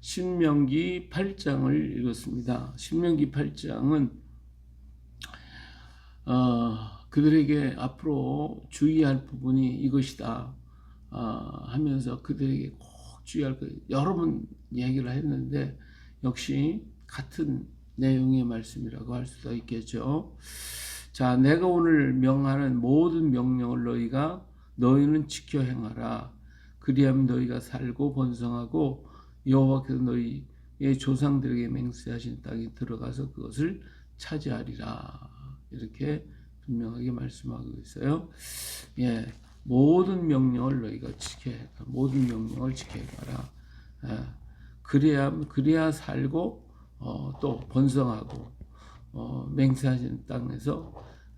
신명기 8장을 읽었습니다. 신명기 8장은 어, 그들에게 앞으로 주의할 부분이 이것이다 어, 하면서 그들에게 꼭 주의할 것 여러 번 얘기를 했는데 역시 같은 내용의 말씀이라고 할 수도 있겠죠. 자, 내가 오늘 명하는 모든 명령을 너희가 너희는 지켜 행하라. 그리하면 너희가 살고 번성하고 여호와께서 너희의 조상들에게 맹세하신 땅에 들어가서 그것을 차지하리라. 이렇게 분명하게 말씀하고 있어요. 예, 모든 명령을 너희가 지켜야 모든 명령을 지켜야 가라. 예, 그래야 그래야 살고 어, 또 번성하고 어, 맹세하신 땅에서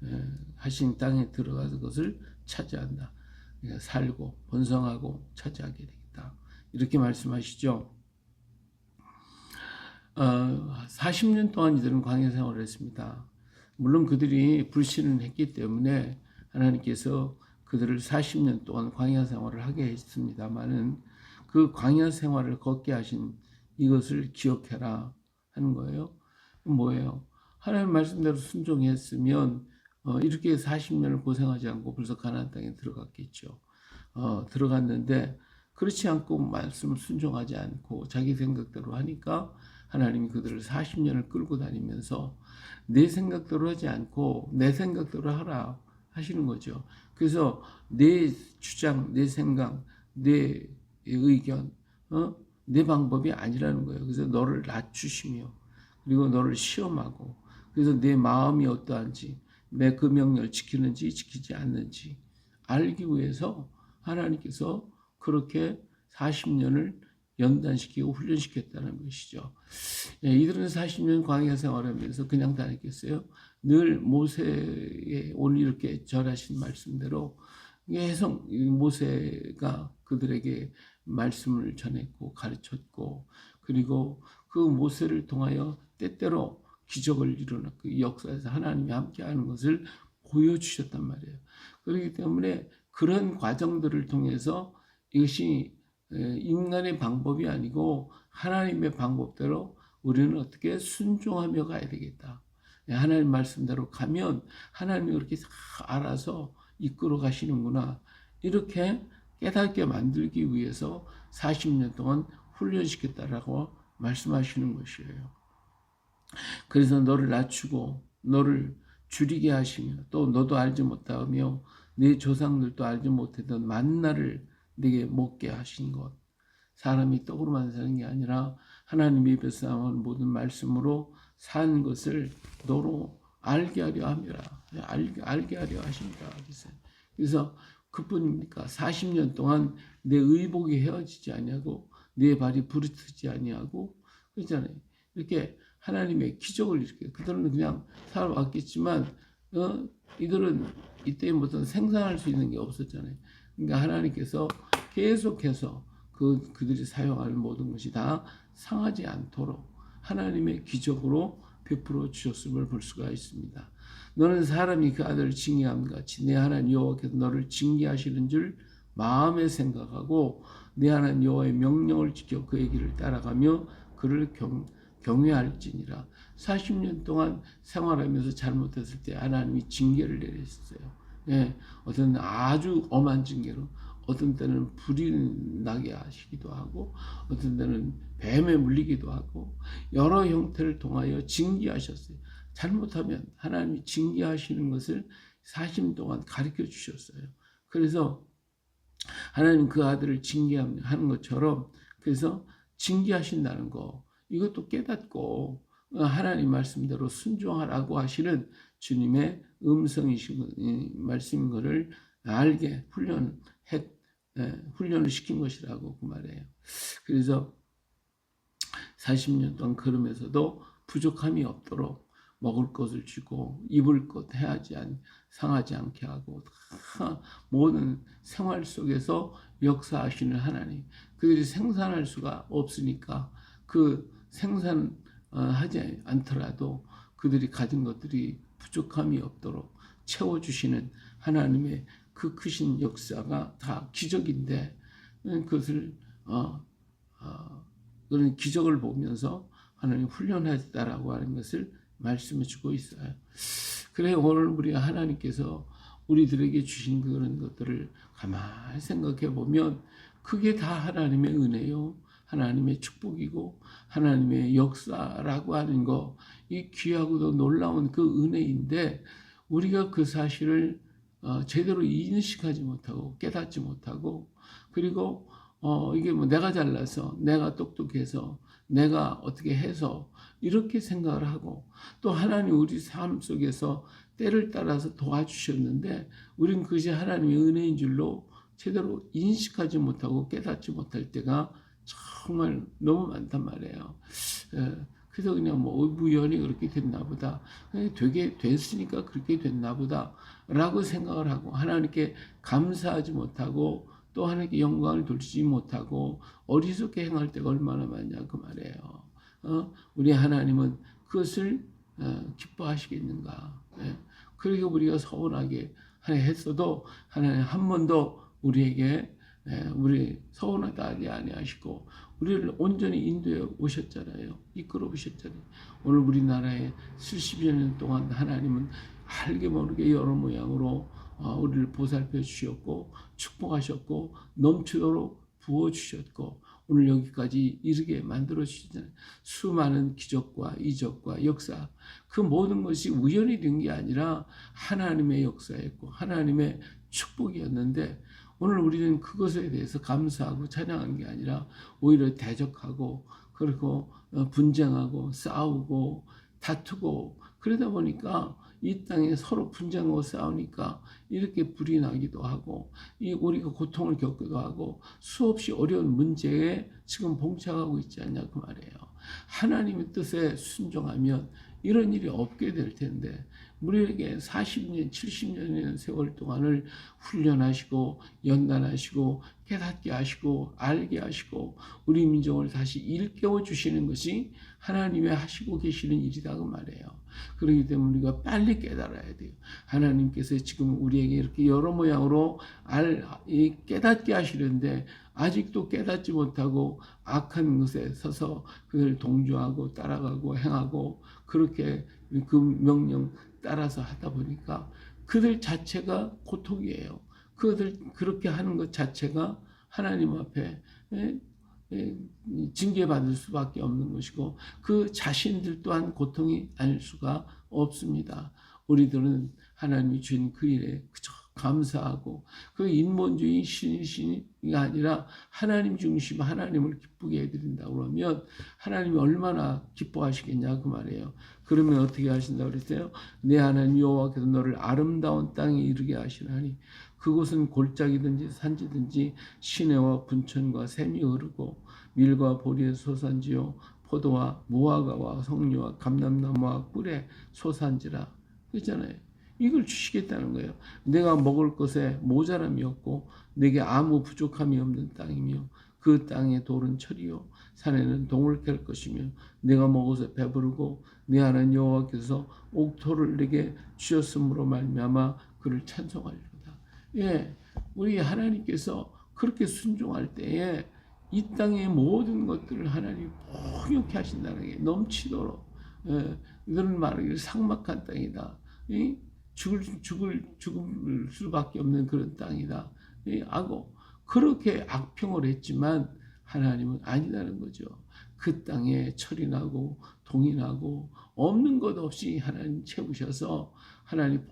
예, 하신 땅에 들어가서 그것을 차지한다. 그러니까 살고 번성하고 차지하게 되겠다. 이렇게 말씀하시죠. 어, 40년 동안 이들은 광야 생활을 했습니다. 물론 그들이 불신을 했기 때문에 하나님께서 그들을 40년 동안 광야 생활을 하게 했습니다만은 그 광야 생활을 걷게 하신 이것을 기억해라 하는 거예요. 뭐예요? 하나님 말씀대로 순종했으면 어, 이렇게 40년을 고생하지 않고 벌써 가나안 땅에 들어갔겠죠. 어, 들어갔는데 그렇지 않고 말씀을 순종하지 않고 자기 생각대로 하니까 하나님이 그들을 40년을 끌고 다니면서 내 생각대로 하지 않고 내 생각대로 하라 하시는 거죠. 그래서 내 주장, 내 생각, 내 의견, 어? 내 방법이 아니라는 거예요. 그래서 너를 낮추시며 그리고 너를 시험하고 그래서 내 마음이 어떠한지 내그 명령을 지키는지 지키지 않는지 알기 위해서 하나님께서 그렇게 40년을 연단시키고 훈련시켰다는 것이죠. 예, 이들은 40년 광야 생활하면서 그냥 다녔겠어요. 늘 모세의 오늘 이렇게 절하신 말씀대로 계속 모세가 그들에게 말씀을 전했고 가르쳤고 그리고 그 모세를 통하여 때때로 기적을 일어났고 그 역사에서 하나님이 함께하는 것을 보여주셨단 말이에요. 그렇기 때문에 그런 과정들을 통해서 이것이 인간의 방법이 아니고 하나님의 방법대로 우리는 어떻게 순종하며 가야 되겠다. 하나님 말씀대로 가면 하나님이 그렇게 알아서 이끌어 가시는구나. 이렇게 깨닫게 만들기 위해서 40년 동안 훈련시켰다라고 말씀하시는 것이에요. 그래서 너를 낮추고 너를 줄이게 하시며 또 너도 알지 못하며 내 조상들도 알지 못했던 만나를 내게 먹게 하신 것. 사람이 떡으로만 사는 게 아니라 하나님의 입에서 나온 모든 말씀으로 산 것을 너로 알게 하려 함이라. 알게, 알게 하려 하신다. 그래서 그뿐입니까? 40년 동안 내 의복이 헤어지지 아니하고 내 발이 부르트지 아니하고 그렇잖아요. 이렇게 하나님의 기적을 이렇게 그들은 그냥 살아왔겠지만 어, 이들은 이때 무슨 생산할 수 있는 게 없었잖아요. 그러니까 하나님께서 계속해서 그 그들이 사용하는 모든 것이 다 상하지 않도록 하나님의 기적으로 베풀어 주셨음을 볼 수가 있습니다. 너는 사람이 그 아들을 징계함 같이 내 하나님 여호와께서 너를 징계하시는 줄 마음에 생각하고 내 하나님 여호와의 명령을 지켜 그의 길을 따라가며 그를 경, 경외할지니라. 40년 동안 생활하면서 잘못했을 때 하나님이 징계를 내렸어요. 예, 어떤 아주 엄한 징계로 어떤 때는 불이 나게 하시기도 하고 어떤 때는 뱀에 물리기도 하고 여러 형태를 통하여 징계하셨어요. 잘못하면 하나님이 징계하시는 것을 40년 동안 가르쳐 주셨어요. 그래서 하나님 그 아들을 징계하는 것처럼 그래서 징계하신다는 거 이것도 깨닫고 하나님 말씀대로 순종하라고 하시는 주님의 음성이신 말씀인 것을 알게 훈련해 훈련을 시킨 것이라고 그 말이에요. 그래서 40년 동안 걸으면서도 부족함이 없도록 먹을 것을 주고 입을 것 해야지 않, 상하지 않게 하고 모든 생활 속에서 역사하시는 하나님 그들이 생산할 수가 없으니까 그 생산하지 않더라도 그들이 가진 것들이 부족함이 없도록 채워주시는 하나님의 그 크신 역사가 다 기적인데 그것을 어, 어, 그런 기적을 보면서 하나님 훈련하셨다라고 하는 것을 말씀해 주고 있어요. 그래 오늘 우리 하나님께서 우리들에게 주신 그런 것들을 가만히 생각해 보면 그게 다 하나님의 은혜요. 하나님의 축복이고 하나님의 역사라고 하는 거 이 귀하고도 놀라운 그 은혜인데 우리가 그 사실을 어, 제대로 인식하지 못하고 깨닫지 못하고 그리고 어, 이게 뭐 내가 잘나서 내가 똑똑해서 내가 어떻게 해서 이렇게 생각을 하고 또 하나님 우리 삶 속에서 때를 따라서 도와주셨는데 우린 그것이 하나님의 은혜인 줄로 제대로 인식하지 못하고 깨닫지 못할 때가 정말 너무 많단 말이에요. 예, 그래서 그냥 뭐 우연히 그렇게 됐나 보다. 되게 됐으니까 그렇게 됐나 보다. 라고 생각을 하고 하나님께 감사하지 못하고 또 하나님께 영광을 돌리지 못하고 어리석게 행할 때가 얼마나 많냐 그 말이에요. 어? 우리 하나님은 그것을 어, 기뻐하시겠는가? 예. 그러게 우리가 서운하게 했어도 하나님 한 번도 우리에게 예, 우리 서운하다하게 아니하시고 우리를 온전히 인도해 오셨잖아요. 이끌어 오셨잖아요. 오늘 우리나라에 70여 년 동안 하나님은 알게 모르게 여러 모양으로 어, 우리를 보살펴 주셨고 축복하셨고 넘치도록 부어 주셨고 오늘 여기까지 이르게 만들어 주시잖아요. 수많은 기적과 이적과 역사 그 모든 것이 우연히 된게 아니라 하나님의 역사였고 하나님의 축복이었는데 오늘 우리는 그것에 대해서 감사하고 찬양하는 게 아니라 오히려 대적하고 그리고 어, 분쟁하고 싸우고 다투고 그러다 보니까 이 땅에 서로 분쟁하고 싸우니까 이렇게 불이 나기도 하고 이 우리가 고통을 겪기도 하고 수없이 어려운 문제에 지금 봉착하고 있지 않냐 그 말이에요. 하나님의 뜻에 순종하면 이런 일이 없게 될 텐데 우리에게 40년, 70년의 세월 동안을 훈련하시고 연단하시고 깨닫게 하시고 알게 하시고 우리 민족을 다시 일깨워 주시는 것이 하나님이 하시고 계시는 일이다 그 말이에요. 그렇기 때문에 우리가 빨리 깨달아야 돼요. 하나님께서 지금 우리에게 이렇게 여러 모양으로 알 깨닫게 하시는데 아직도 깨닫지 못하고 악한 것에 서서 그걸 동조하고 따라가고 행하고 그렇게 그 명령 따라서 하다 보니까 그들 자체가 고통이에요. 그들 그렇게 하는 것 자체가 하나님 앞에 징계받을 수밖에 없는 것이고 그 자신들 또한 고통이 아닐 수가 없습니다. 우리들은 하나님이 주신 그 일에 그저 감사하고 그 인본주의 신이 아니라 하나님 중심 하나님을 기쁘게 해드린다 그러면 하나님이 얼마나 기뻐하시겠냐 그 말이에요. 그러면 어떻게 하신다 그랬어요? 내 하나님 여호와께서 너를 아름다운 땅에 이르게 하시나니 그곳은 골짜기든지 산지든지 시내와 분천과 샘이 흐르고 밀과 보리의 소산지요 포도와 무화과와 석류와 감람나무와 꿀의 소산지라 그랬잖아요. 이걸 주시겠다는 거예요. 내가 먹을 것에 모자람이 없고 내게 아무 부족함이 없는 땅이며 그 땅의 돌은 철이요 산에는 동을 캘 것이며 내가 먹어서 배부르고 내 하나님 여호와께서 옥토를 내게 주셨으므로 말미암아 그를 찬송하리로다. 예, 우리 하나님께서 그렇게 순종할 때에 이 땅의 모든 것들을 하나님 풍요케 하신다는 게 넘치도록 예, 이런 말하기를 상막한 땅이다. 이? 죽을 죽을 죽을 수밖에 없는 그런 땅이다. 이? 하고 그렇게 악평을 했지만 하나님은 아니다는 거죠. 그 땅에 철이 나고 동이 나고 없는 것 없이 하나님 채우셔서 하나님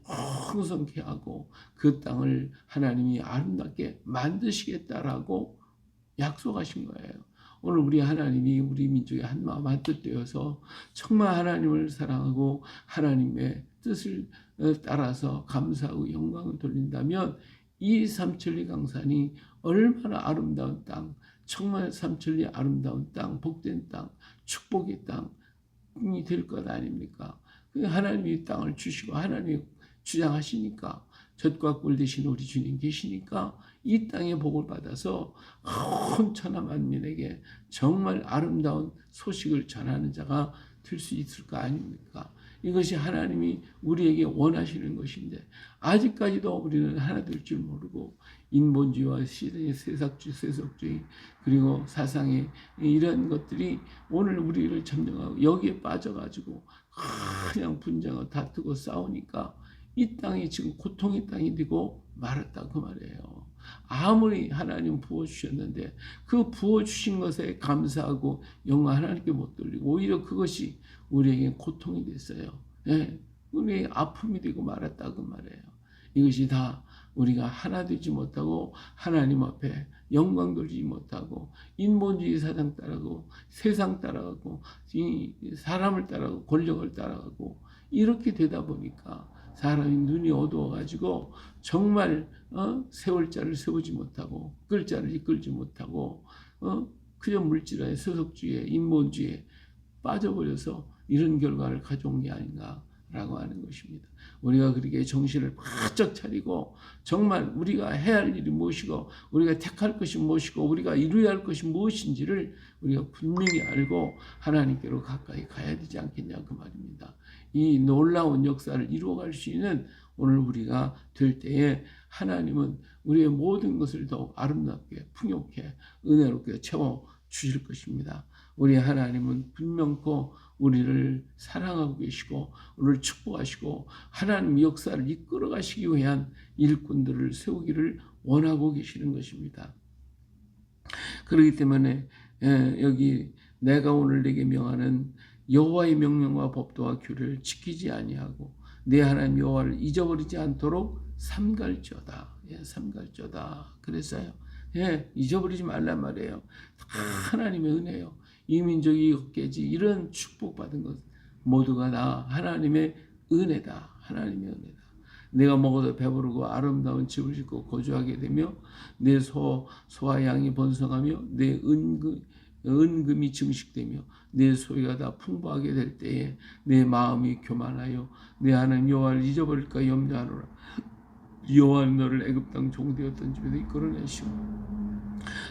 풍성케 하고 그 땅을 하나님이 아름답게 만드시겠다라고 약속하신 거예요. 오늘 우리 하나님이 우리 민족의 한 마음 한 뜻 되어서 정말 하나님을 사랑하고 하나님의 뜻을 따라서 감사하고 영광을 돌린다면 이 삼천리 강산이 얼마나 아름다운 땅, 정말 삼천리 아름다운 땅, 복된 땅, 축복의 땅이 될 것 아닙니까? 그 하나님이 땅을 주시고 하나님이 주장하시니까 젖과 꿀 대신 우리 주님 계시니까 이 땅의 복을 받아서 온 천하 만민에게 정말 아름다운 소식을 전하는 자가 될 수 있을 거 아닙니까? 이것이 하나님이 우리에게 원하시는 것인데 아직까지도 우리는 하나 될 줄 모르고 인본주의와 시대의 세속주의, 세속주의 그리고 사상의 이런 것들이 오늘 우리를 점령하고 여기에 빠져가지고 그냥 분쟁하고 다투고 싸우니까 이 땅이 지금 고통의 땅이 되고 말았다 그 말이에요. 아무리 하나님 부어 주셨는데 그 부어 주신 것에 감사하고 영광 하나님께 못 돌리고 오히려 그것이 우리에게 고통이 됐어요. 예, 우리 아픔이 되고 말았다 그 말이에요. 이것이 다 우리가 하나 되지 못하고 하나님 앞에 영광 돌리지 못하고 인본주의 사상 따라가고 세상 따라가고 이 사람을 따라가고 권력을 따라가고 이렇게 되다 보니까 사람이 눈이 어두워가지고 정말 어? 세월 자를 세우지 못하고 끌 자를 이끌지 못하고 어? 그저 물질의 세속주의에 인본주의에 빠져버려서 이런 결과를 가져온 게 아닌가라고 하는 것입니다. 우리가 그렇게 정신을 바짝 차리고 정말 우리가 해야 할 일이 무엇이고 우리가 택할 것이 무엇이고 우리가 이루어야 할 것이 무엇인지를 우리가 분명히 알고 하나님께로 가까이 가야 되지 않겠냐 그 말입니다. 이 놀라운 역사를 이루어갈 수 있는 오늘 우리가 될 때에 하나님은 우리의 모든 것을 더욱 아름답게 풍요케 은혜롭게 채워 주실 것입니다. 우리 하나님은 분명코 우리를 사랑하고 계시고 우리를 축복하시고 하나님 역사를 이끌어 가시기 위한 일꾼들을 세우기를 원하고 계시는 것입니다. 그렇기 때문에 예, 여기 내가 오늘 내게 명하는 여호와의 명령과 법도와 규례를 지키지 아니하고 내 하나님 여호와를 잊어버리지 않도록 삼갈지어다. 예, 삼갈지어다. 그랬어요. 예, 잊어버리지 말란 말이에요. 다 하나님의 은혜요. 이 민족이 없겠지. 이런 축복받은 것 모두가 다 하나님의 은혜다. 하나님의 은혜다. 내가 먹어도 배부르고 아름다운 집을 짓고 거주하게 되며 내 소, 소와 양이 번성하며 내 은금, 은금이 증식되며 내 소유가 다 풍부하게 될 때에 내 마음이 교만하여 내 하나님 여호와를 잊어버릴까 염려하노라. 여호와는 너를 애굽 땅 종되었던 집에서 이끌어내시고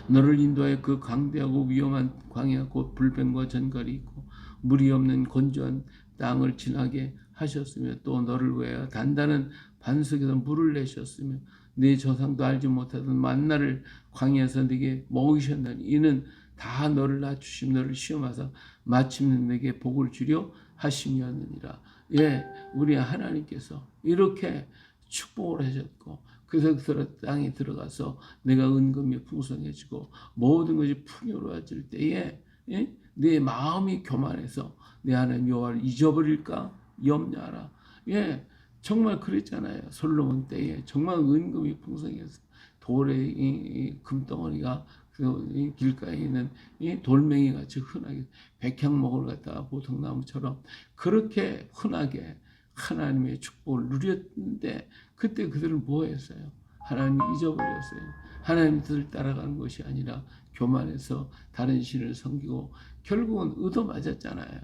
너를 인도하여 그 강대하고 위험한 광야 곧 불변과 전갈이 있고 물이 없는 건조한 땅을 지나게 하셨으며 또 너를 위하여 단단한 반석에서 물을 내셨으며 내 조상도 알지 못하던 만나를 광야에서 네게 먹이셨나니 이는 다 너를 낮추심 너를 시험하사 마침내 내게 복을 주려 하심이었느니라. 예, 우리 하나님께서 이렇게 축복을 하셨고 그래서 땅에 들어가서 내가 은금이 풍성해지고 모든 것이 풍요로워질 때에 예? 내 마음이 교만해서 내 하나님 여호와를 잊어버릴까 염려하라. 예, 정말 그랬잖아요. 솔로몬 때에 정말 은금이 풍성해서 돌의 이, 이 금덩어리가 그 길가에 있는 이 돌멩이 같이 흔하게 백향목을 갖다가 보통나무처럼 그렇게 흔하게 하나님의 축복을 누렸는데 그때 그들은 뭐 했어요? 하나님 잊어버렸어요. 하나님 뜻을 따라가는 것이 아니라 교만해서 다른 신을 섬기고 결국은 얻어 맞았잖아요.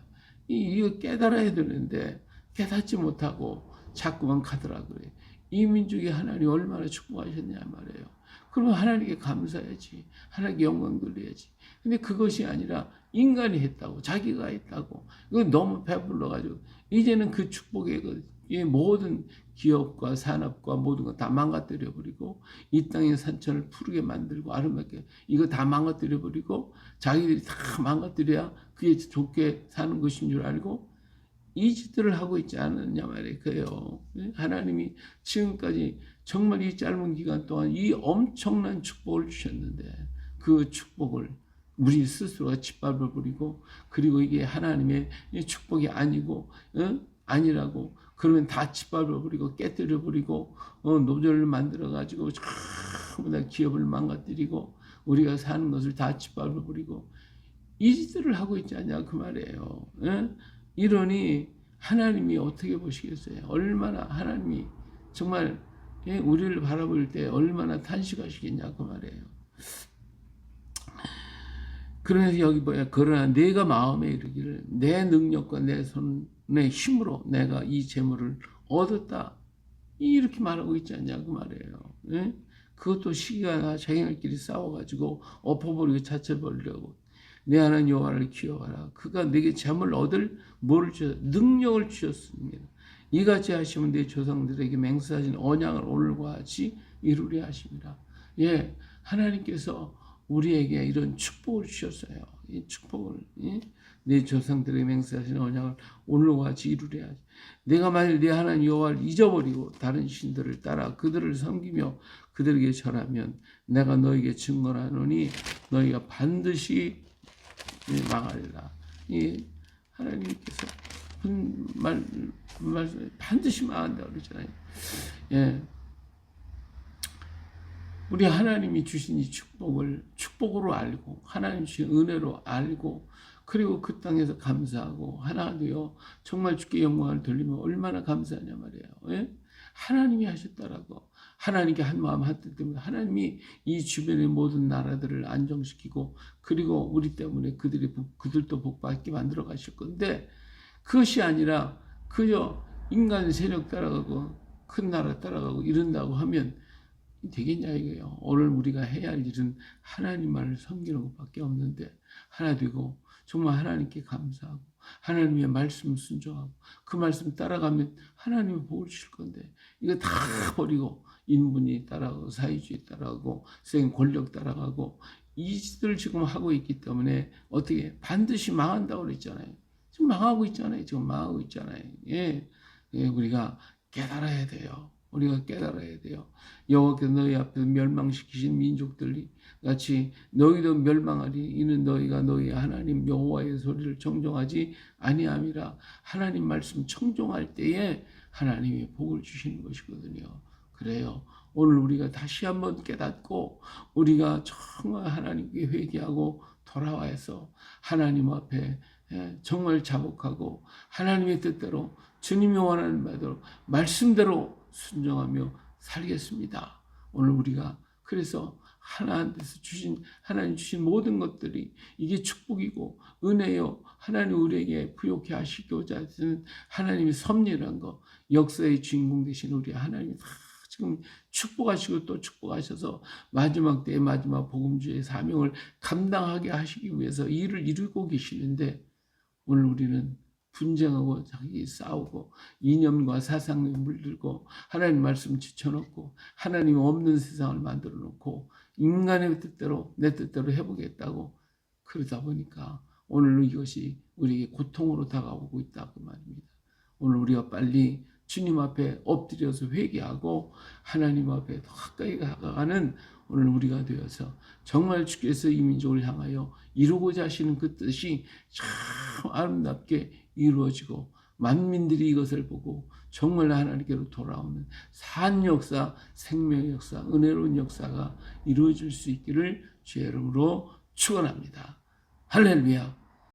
이, 이거 깨달아야 되는데 깨닫지 못하고 자꾸만 가더라고요. 이 민족이 하나님 얼마나 축복하셨냐 말이에요. 그러면 하나님께 감사해야지. 하나님께 영광 돌려야지. 근데 그것이 아니라 인간이 했다고, 자기가 했다고. 이거 너무 배불러가지고, 이제는 그 축복의 그, 이 모든 기업과 산업과 모든 거 다 망가뜨려 버리고, 이 땅의 산천을 푸르게 만들고, 아름답게, 이거 다 망가뜨려 버리고, 자기들이 다 망가뜨려야 그게 좋게 사는 것인 줄 알고, 이 짓들을 하고 있지 않느냐 말이에요. 하나님이 지금까지 정말 이 짧은 기간 동안 이 엄청난 축복을 주셨는데 그 축복을 우리 스스로가 짓밟아 버리고 그리고 이게 하나님의 축복이 아니고 어? 아니라고 그러면 다 짓밟아 버리고 깨뜨려 버리고 어, 노조를 만들어 가지고 전부 다 기업을 망가뜨리고 우리가 사는 것을 다 짓밟아 버리고 이 짓들을 하고 있지 않냐 그 말이에요. 어? 이러니 하나님이 어떻게 보시겠어요? 얼마나 하나님이 정말 우리를 바라볼 때 얼마나 탄식하시겠냐 그 말이에요. 그래서 여기 뭐야? 그러나 내가 마음에 이르기를 내 능력과 내 손의 힘으로 내가 이 재물을 얻었다. 이렇게 말하고 있지 않냐 그 말이에요. 예? 그것도 시기가 자기들끼리 싸워가지고 엎어버리고 자체버리려고 내 하나님 여호와를 기억하라. 그가 내게 잠을 얻을 뭐를 주셨 능력을 주셨습니다. 이같이 하시면 내 조상들에게 맹세하신 언약을 오늘과 같이 이루리 하십니다. 예, 하나님께서 우리에게 이런 축복을 주셨어요. 이 축복을 예? 내 조상들에게 맹세하신 언약을 오늘과 같이 이루리 하시. 내가 만일 내 하나님 여호와를 잊어버리고 다른 신들을 따라 그들을 섬기며 그들에게 절하면 내가 너에게 증거하노니 너희가 반드시 예, 망하리라. 이 하나님께서 분- 말, 말 반드시 망한다 그러잖아요. 예. 우리 하나님이 주신 이 축복을 축복으로 알고 하나님 주신 은혜로 알고 그리고 그 땅에서 감사하고 하나 되어 정말 주께 영광을 돌리면 얼마나 감사하냐 말이에요. 예? 하나님이 하셨다라고 하나님께 한 마음 한뜻 때문에 하나님이 이 주변의 모든 나라들을 안정시키고 그리고 우리 때문에 그들이 복- 그들도 복받게 만들어 가실 건데 그것이 아니라 그저 인간 세력 따라가고 큰 나라 따라가고 이런다고 하면 되겠냐 이거예요. 오늘 우리가 해야 할 일은 하나님만을 섬기는 것밖에 없는데 하나 되고 정말 하나님께 감사하고 하나님의 말씀 순종하고 그 말씀 따라가면 하나님이 복을 주실 건데 이거 다 버리고 인분이 따라가고 사회주의 따라가고 생 권력 따라가고 이짓을 지금 하고 있기 때문에 어떻게 반드시 망한다고 그랬잖아요. 지금 망하고 있잖아요. 지금 망하고 있잖아요. 예, 예 우리가 깨달아야 돼요. 우리가 깨달아야 돼요. 여호와께서 너희 앞에서 멸망시키신 민족들이 같이 너희도 멸망하리 이는 너희가 너희 하나님 여호와의 소리를 청종하지 아니함이라 하나님 말씀 청종할 때에 하나님이 복을 주시는 것이거든요. 그래요. 오늘 우리가 다시 한번 깨닫고 우리가 정말 하나님께 회개하고 돌아와서 하나님 앞에 예, 정말 자복하고 하나님의 뜻대로 주님이 원하는 바대로 말씀대로 순종하며 살겠습니다. 오늘 우리가 그래서 하나님께서 주신 하나님 주신 모든 것들이 이게 축복이고 은혜요 하나님 우리에게 부욕해 하시고자 하시는 하나님의 섭리란 거 역사의 주인공 되신 우리 하나님이 다 지금 축복하시고 또 축복하셔서 마지막 때의 마지막 복음주의 사명을 감당하게 하시기 위해서 일을 이루고 계시는데 오늘 우리는 분쟁하고 자기 싸우고 이념과 사상에 물들고 하나님 말씀 지쳐놓고 하나님 없는 세상을 만들어 놓고 인간의 뜻대로 내 뜻대로 해보겠다고 그러다 보니까 오늘 이것이 우리에게 고통으로 다가오고 있다 그 말입니다. 오늘 우리가 빨리 주님 앞에 엎드려서 회개하고 하나님 앞에 더 가까이 다가가는 오늘 우리가 되어서 정말 주께서 이 민족을 향하여 이루고자 하시는 그 뜻이 참 아름답게 이루어지고 만민들이 이것을 보고 정말 하나님께로 돌아오는 산 역사, 생명의 역사, 은혜로운 역사가 이루어질 수 있기를 주의 이름으로 축원합니다. 할렐루야.